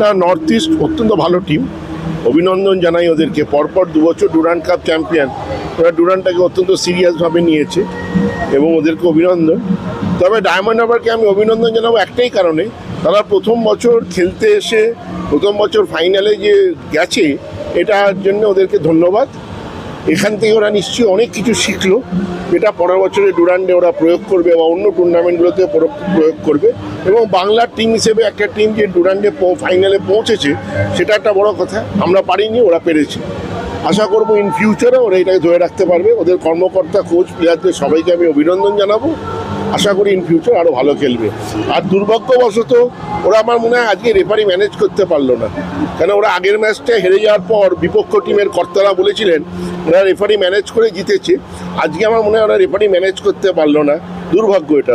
না north east অত্যন্ত ভালো টিম অভিনন্দন জানাই ওদেরকে। পরপর দু বছর ডুরান্ড কাপ চ্যাম্পিয়ন ওরা ডুরান্ডটাকে অত্যন্ত সিরিয়াসভাবে নিয়েছে এবং ওদেরকে অভিনন্দন। তবে ডায়মন্ড হারবারকে আমি অভিনন্দন জানাব একটাই কারণে, তারা প্রথম বছর খেলতে এসে, প্রথম বছর ফাইনালে যে গেছে, এটার জন্য ওদেরকে ধন্যবাদ। এখান থেকে ওরা নিশ্চয়ই অনেক কিছু শিখলো। যেটা পরের বছরে ডুরান্ডে ওরা প্রয়োগ করবে বা অন্য টুর্নামেন্টগুলোতে প্রয়োগ- করবে। এবং বাংলার টিম হিসেবে একটা টিম যে ডুরান্ডে ফাইনালে পৌঁছেছে, সেটা একটা বড় কথা। আমরা পারিনি, ওরা পেরেছে। আশা করব ইন ফিউচারে ওরা এটাকে ধরে রাখতে পারবে। ওদের কর্মকর্তা কোচ প্লেয়ারদের সবাইকে আমি অভিনন্দন জানাব। আশা করি ইন ফিউচার আরও ভালো খেলবে। আর দুর্ভাগ্যবশত ওরা আমার মনে হয় আজকে রেফারি ম্যানেজ করতে পারল না। কেন ওরা আগের ম্যাচটা হেরে যাওয়ার পর বিপক্ষ টিমের কর্তারা বলেছিলেন, ওরা রেফারি ম্যানেজ করে জিতেছে। আজকে আমার মনে হয় ওরা রেফারি ম্যানেজ করতে পারল না। দুর্ভাগ্য এটা